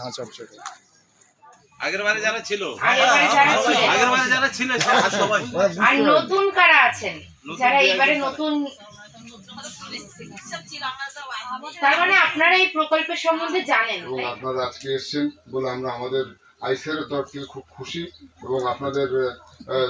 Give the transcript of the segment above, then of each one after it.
ঝাঁ চকচকে আগের বারে যারা ছিল আগেরবারে যারা ছিলেন। আগের বারে যারা ছিল সবাই। আর নতুন কারা আছেন? যারা এবারে নতুন তার মানে আপনারা এই প্রকল্পের সম্বন্ধে জানেন এবং আপনারা আজকে এসেছেন বলে আমরা আমাদের আইসিআর তরফ থেকে খুব খুশি এবং আপনাদের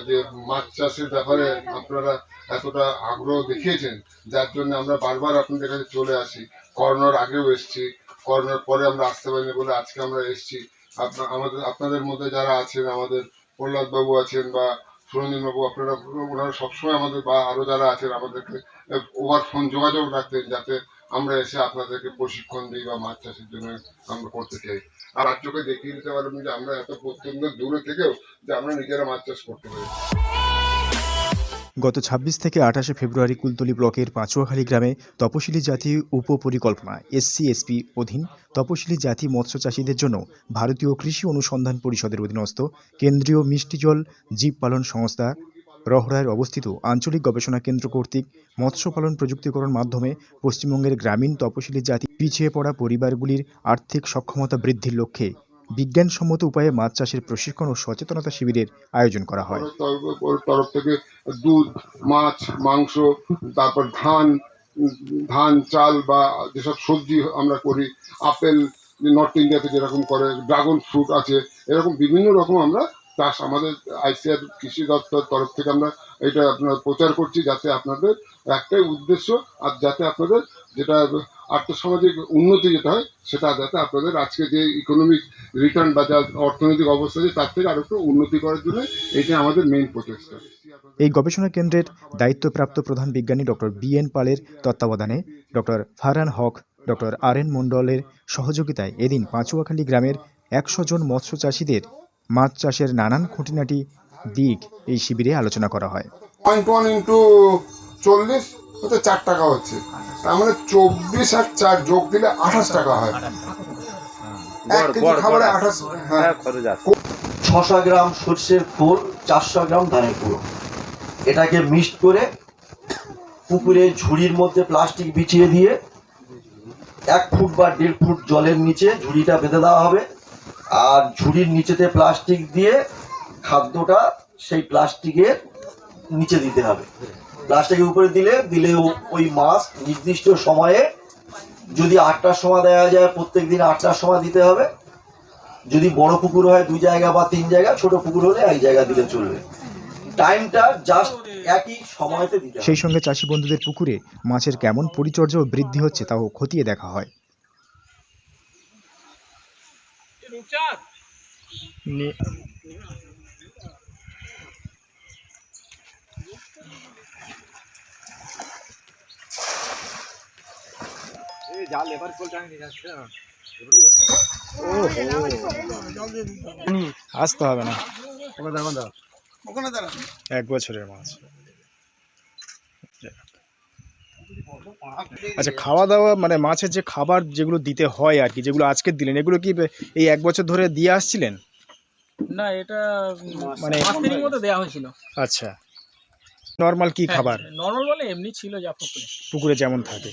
যে মাছ চাষের ব্যাপারে আপনারা এতটা আগ্রহ দেখিয়েছেন যার জন্য আমরা বারবার আপনাদের কাছে চলে আসি। করোনার আগেও এসেছি করোনার পরে আমরা আসতে পারিনি বলে আজকে আমরা এসেছি। আপনা আমাদের, আপনাদের মধ্যে যারা আছেন, আমাদের প্রহ্লাদ বাবু আছেন বা সুরঞ্জন বাবু আপনারা, ওনারা সবসময় আমাদের বা আরও যারা আছেন, আমাদেরকে ওভার ফোন যোগাযোগ রাখতেন যাতে আমরা এসে আপনাদেরকে প্রশিক্ষণ দিই বা মাছ চাষের জন্য আমরা করতে চাই। আর রাজ্যকে দেখিয়ে দিতে পারবেন যে আমরা এত প্রত্যন্ত দূরে থেকেও যে আমরা নিজেরা মাছ চাষ করতে পারি। গত ২৬ থেকে আঠাশে ফেব্রুয়ারি কুলতলি ব্লকের পাঁচুয়াখালী গ্রামে তপশিলি জাতি উপপরিকল্পনা এসসি এসপি অধীন তপশিলি জাতি মৎস্য চাষীদের জন্য ভারতীয় কৃষি অনুসন্ধান পরিষদের অধীনস্থ কেন্দ্রীয় মিষ্টি জল জীব পালন সংস্থা রহড়ায় অবস্থিত আঞ্চলিক গবেষণা কেন্দ্র কর্তৃক মৎস্য পালন প্রযুক্তিকরণ মাধ্যমে পশ্চিমবঙ্গের গ্রামীণ তপশিলি জাতি পিছিয়ে পড়া পরিবারগুলির আর্থিক সক্ষমতা বৃদ্ধির লক্ষ্যে বিজ্ঞানসম্মত উপায়ে মাছ চাষের প্রশিক্ষণ ও সচেতনতা শিবিরের আয়োজন করা হয়। তরফ- থেকে দুধ, মাছ, মাংস, তারপর ধান ধান, চাল বা যেসব সবজি আমরা করি, আপেল, নর্থ ইন্ডিয়াতে যেরকম করে, ড্রাগন ফ্রুট আছে, এরকম বিভিন্ন রকম আমরা চাষ আমাদের আইসিআর কৃষি দপ্তর তরফ থেকে আমরা এটা আপনার প্রচার করছি যাতে আপনাদের একটাই উদ্দেশ্য, আর যাতে আপনাদের যেটা আর্থসামাজিক উন্নতি যেটা হয় সেটা যাতে আপনাদের আজকে যে ইকোনমিক রিটার্ন বা যা অর্থনৈতিক অবস্থা আছে তার থেকে আরও একটু উন্নতি করার জন্য এটা আমাদের মেইন প্রচেষ্টা। এই গবেষণা কেন্দ্রের দায়িত্বপ্রাপ্ত প্রধান বিজ্ঞানী ডক্টর বি এন পালের তত্ত্বাবধানে doctor Farhan Haque doctor R N মণ্ডলের সহযোগিতায় এদিন পাঁচুয়াখালী গ্রামের একশো জন মৎস্য চাষিদের মাছ চাষের নানান খুঁটিনাটি দিক এই শিবিরে আলোচনা করা হয়। পয়েন্ট ওয়ান ইন্টু চল্লিশ হতে চার টাকা হচ্ছে। তার মানে চব্বিশ আর চার যোগ দিলে আঠাশ টাকা হয়। এক কেজি খাবারে আঠাশ হ্যাঁ। ছশো গ্রাম সর্ষের ফুল চারশো গ্রাম ধানের গুঁড়ো। এটাকে মিক্সড করে পুকুরে ঝুড়ির মধ্যে প্লাস্টিক বিছিয়ে দিয়ে এক ফুট বা দেড় ফুট জলের নিচে ঝুড়িটা বেঁধে দেওয়া হবে। আর ঝুড়ির নিচেতে প্লাস্টিক দিয়ে খাদ্যটা সেই প্লাস্টিকের নিচে দিতে হবে। প্লাস্টিকের উপরে দিলে দিলে ওই মাছ নির্দিষ্ট সময়ে যদি আটটার সময় দেওয়া যায় প্রত্যেক দিন আটটার সময় দিতে হবে। যদি বড় পুকুর হয় দুই জায়গা বা তিন জায়গা ছোট পুকুর হলে এক জায়গা দিলে চলবে। টাইমটা জাস্ট একই সময়তে দিতে সেই সঙ্গে চাষি বন্ধুদের পুকুরে মাছের কেমন পরিচর্যা ও বৃদ্ধি হচ্ছে তাও খতিয়ে দেখা হয়। নে- আসতে হবে না। এক বছরের মাছ। আচ্ছা খাওয়া দাওয়া মানে মাছের যে খাবার যেগুলো দিতে হয় আর কি যেগুলো আজকে দিলেন এগুলো কি এই এক বছর ধরে দিয়ে আসছিলেন? না এটা মানে মতো দেওয়া হয়েছিল। আচ্ছা। নর্মাল কি খাবার? নর্মাল বলে এমনি ছিল যা পুকুরে। পুকুরে যেমন থাকে।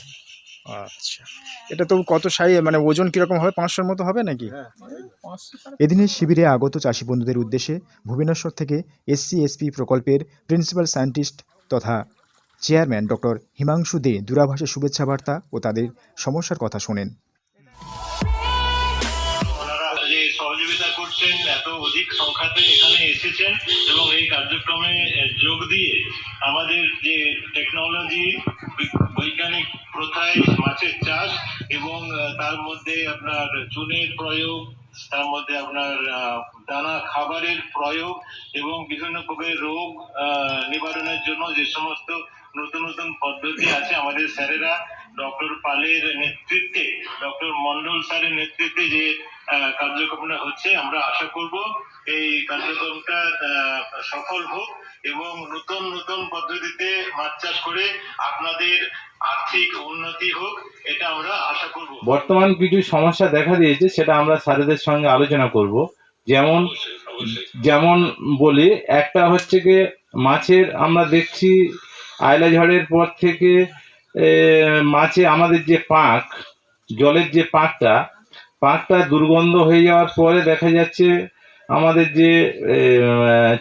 আচ্ছা। এটা তো কত সাই মানে ওজন কীরকম হবে? পাঁচশোর মতো হবে নাকি? পাঁচশো এদিনের শিবিরে আগত চাষি বন্ধুদের উদ্দেশ্যে ভুবনেশ্বর থেকে এসসি এসপি প্রকল্পের প্রিন্সিপাল সায়েন্টিস্ট তথা চেয়ারম্যান ডক্টর হিমাংশু দে দূরাভাষে শুভেচ্ছা বার্তা ও তাদের সমস্যার কথা শোনেন। সহযোগিতা করছেন এত অধিক সংখ্যাতে এখানে এসেছেন এবং এই কার্যক্রমে যোগ দিয়ে আমাদের যে টেকনোলজি বৈজ্ঞানিক প্রথায় মাছের চাষ এবং তার মধ্যে আপনার চুনের প্রয়োগ, তার মধ্যে আপনার দানা খাবারের প্রয়োগ এবং বিভিন্ন প্রকারের রোগ নিবারণের জন্য যে সমস্ত নতুন নতুন পদ্ধতি আছে আমাদের স্যারেরা, ডক্টর পালের নেতৃত্বে, ডক্টর মন্ডল স্যারের নেতৃত্বে যে কার্যক্রমটা হচ্ছে, আমরা আশা করব এই কার্যক্রমটা সফল হোক এবং নতুন নতুন পদ্ধতিতে মাছ চাষ করে আপনাদের আর্থিক উন্নতি হোক, এটা আমরা আশা করব। বর্তমান কিছু সমস্যা দেখা দিয়েছে, সেটা আমরা স্যারেদের সঙ্গে আলোচনা করব। যেমন যেমন বলি, একটা হচ্ছে কি, মাছের আমরা দেখছি আয়লা ঝড়ের পর থেকে মাছে আমাদের যে পাঁক, জলের যে পাঁকটা, পাকটা দুর্গন্ধ হয়ে যাওয়ার পরে দেখা যাচ্ছে, আমাদের যে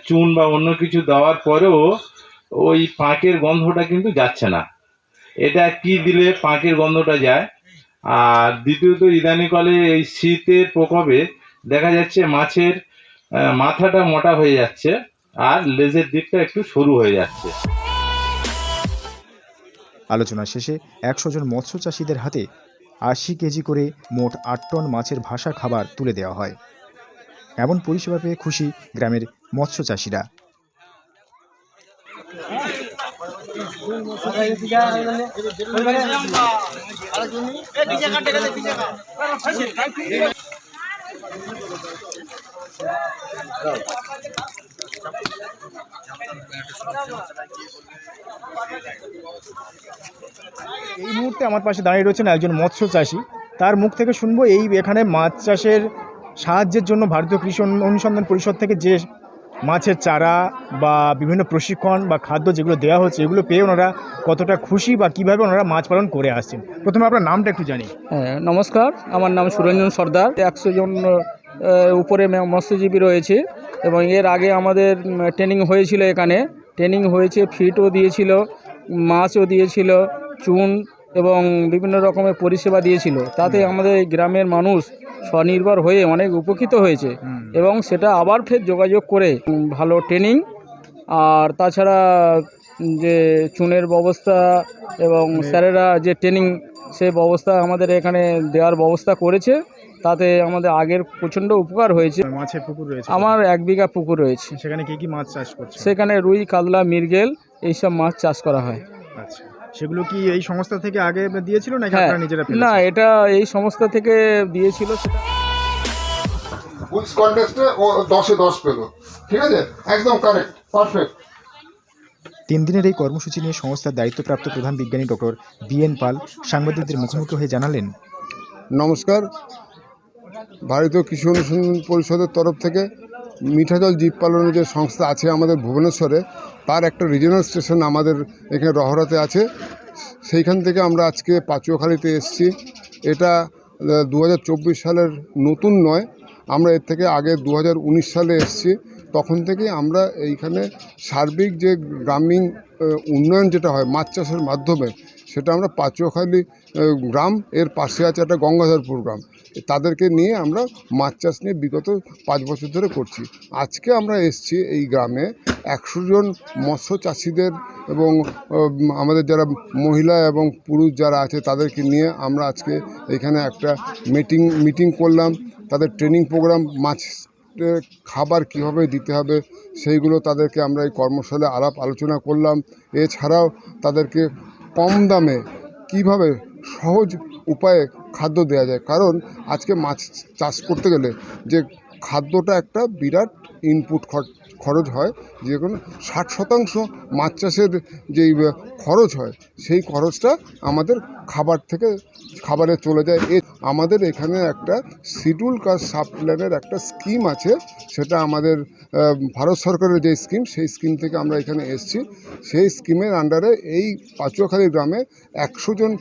চুন বা অন্য কিছু দেওয়ার পরেও ওই পাঁকের গন্ধটা কিন্তু যাচ্ছে না। এটা কি দিলে পাঁকের গন্ধটা যায়? আর দ্বিতীয়ত, ইদানিকালে এই শীতের প্রকোপে দেখা যাচ্ছে মাছের মাথাটা মোটা হয়ে যাচ্ছে আর লেজের দিকটা একটু সরু হয়ে যাচ্ছে। আলোচনা শেষে একশো জন মৎস্য চাষিদের হাতে আশি কেজি করে মোট আট টন মাছের ভাসা খাবার তুলে দেওয়া হয়। এমন পরিষেবা পেয়ে খুশি গ্রামের মৎস্য চাষিরা। এই মুহূর্তে আমার পাশে দাঁড়িয়ে রয়েছেন একজন মৎস্য চাষি। তার মুখ থেকে শুনব এই এখানে মাছ চাষের সাহায্যের জন্য ভারতীয় কৃষি অনুসন্ধান পরিষদ থেকে যে মাছের চারা বা বিভিন্ন প্রশিক্ষণ বা খাদ্য যেগুলো দেওয়া হচ্ছে এগুলো পেয়ে ওনারা কতটা খুশি বা কীভাবে ওনারা মাছ পালন করে আসছেন? প্রথমে আপনার নামটা একটু জানি হ্যাঁ নমস্কার। আমার নাম সুরঞ্জন সর্দার। একশো জন উপরে মৎস্যজীবী রয়েছে এবং এর আগে আমাদের ট্রেনিং হয়েছিল এখানে। ট্রেনিং হয়েছে ফিটও দিয়েছিল মাছও দিয়েছিল চুন এবং বিভিন্ন রকমের পরিষেবা দিয়েছিল। তাতে আমাদের এই গ্রামের মানুষ স্বনির্ভর হয়ে অনেক উপকৃত হয়েছে এবং সেটা আবার ফের যোগাযোগ করে ভালো ট্রেনিং আর তাছাড়া যে চুনের ব্যবস্থা এবং স্যারেরা যে ট্রেনিং সে ব্যবস্থা আমাদের এখানে দেওয়ার ব্যবস্থা করেছে। তাতে আমাদের আগের প্রচণ্ড উপকার হয়েছে। মাছের পুকুর রয়েছে। আমার এক বিঘা পুকুর রয়েছে। সেখানে কি কি মাছ চাষ করছে সেখানে রুই কাতলা মৃগেল এইসব মাছ চাষ করা হয়। সেগুলো কি এই সংস্থা থেকে আগে দিয়েছিল নাকি হ্যাঁ। আপনারা নিজেরা না এটা এই সংস্থা থেকে দিয়েছিল সেটা। কুইজ কন্টেস্টে ও দশে দশ পেল। ঠিক আছে? একদম কারেক্ট পারফেক্ট তিন দিনের এই কর্মসূচি নিয়ে সংস্থার দায়িত্বপ্রাপ্ত প্রধান বিজ্ঞানী ডক্টর বিএন পাল সাংবাদিকদের মুখোমুখি হয়ে জানালেন। নমস্কার। ভারতীয় কৃষি অনুসন্ধান পরিষদের তরফ থেকে মিঠাজল জীব পালনের যে সংস্থা আছে আমাদের ভুবনেশ্বরে, তার একটা রিজিনাল স্টেশন আমাদের এখানে রহরাতে আছে। সেইখান থেকে আমরা আজকে পাচুয়াখালীতে এসেছি। এটা দু হাজার চব্বিশ সালের নতুন নয়। আমরা এর থেকে আগে দু হাজার উনিশ সালে এসেছি। তখন থেকেই আমরা এইখানে সার্বিক যে গ্রামীণ উন্নয়ন যেটা হয় মাছ চাষের মাধ্যমে, সেটা আমরা পাচুয়াখালী গ্রাম, এর পাশে আছে একটা গঙ্গাধরপুর গ্রাম। তাদেরকে নিয়ে আমরা মাছ চাষ নিয়ে বিগত পাঁচ বছর ধরে করছি। আজকে আমরা এসছি এই গ্রামে একশো জন মৎস্য চাষিদের এবং আমাদের যারা মহিলা এবং পুরুষ যারা আছে তাদেরকে নিয়ে আমরা আজকে এখানে একটা মিটিং মিটিং করলাম। তাদের ট্রেনিং প্রোগ্রাম, মাছ খাবার কীভাবে দিতে হবে সেইগুলো তাদেরকে আমরা এই কর্মশালায় আলাপ আলোচনা করলাম। এছাড়াও তাদেরকে কম দামে কীভাবে সহজ উপায়ে খাদ্য দেওয়া যায়। কারণ আজকে মাছ চাষ করতে গেলে যে খাদ্যটা একটা বিরাট ইনপুট খরচ হয়, যে কোনো ষাট শতাংশ মাছ চাষের যেই খরচ হয়, সেই খরচটা আমাদের খাবার থেকে, খাবারে চলে যায়। এ, আমাদের এখানে একটা শিডিউল কাস্ট সাব প্ল্যানের একটা স্কিম আছে, সেটা আমাদের ভারত সরকারের যে স্কিম, সেই স্কিম থেকে আমরা এখানে এসেছি। সেই স্কিমের আন্ডারে এই পাচুয়াখালী গ্রামে একশো জন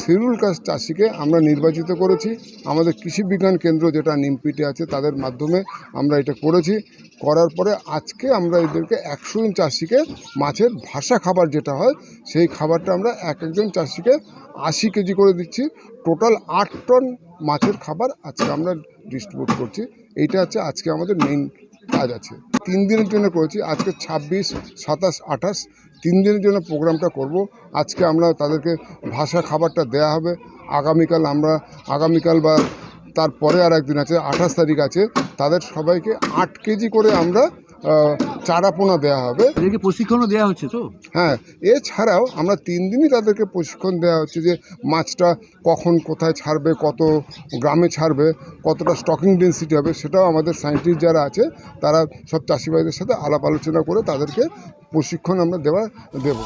শিডিউল কাস্ট চাষিকে আমরা নির্বাচিত করেছি। আমাদের কৃষি বিজ্ঞান কেন্দ্র যেটা নিমপিটে আছে, তাদের মাধ্যমে আমরা এটা করেছি। করার পরে আজকে আমরা এদেরকে একশো জন চাষিকে মাছের ভাষা খাবার যেটা হয়, সেই খাবারটা আমরা এক একজন চাষিকে আশি কেজি করে দিচ্ছি। টোটাল আট টন মাছের খাবার আজকে আমরা ডিস্ট্রিবিউট করছি। এইটা হচ্ছে আজকে আমাদের মেইন কাজ আছে। তিন দিনের জন্য করেছি, আজকে ছাব্বিশ, সাতাশ, আঠাশ, তিন দিনের জন্য প্রোগ্রামটা করব। আজকে আমরা তাদেরকে ভাষা খাবারটা দেয়া হবে। আগামীকাল আমরা, আগামীকাল বা তারপরে আর একদিন আছে, আঠাশ তারিখ আছে। তাদের সবাইকে আট কেজি করে আমরা আহ, চারা পোনা দেওয়া হবে। এদেরকে প্রশিক্ষণও দেওয়া হচ্ছে তো? হ্যাঁ এছাড়াও আমরা তিন দিনই তাদেরকে প্রশিক্ষণ দেওয়া হচ্ছে যে মাছটা কখন কোথায় ছাড়বে কত গ্রামে ছাড়বে কতটা স্টকিং ডেন্সিটি হবে সেটাও আমাদের সায়েন্টিস্ট যারা আছে তারা সব চাষিবাইদের সাথে আলাপ আলোচনা করে তাদেরকে প্রশিক্ষণ আমরা দেওয়া দেবো।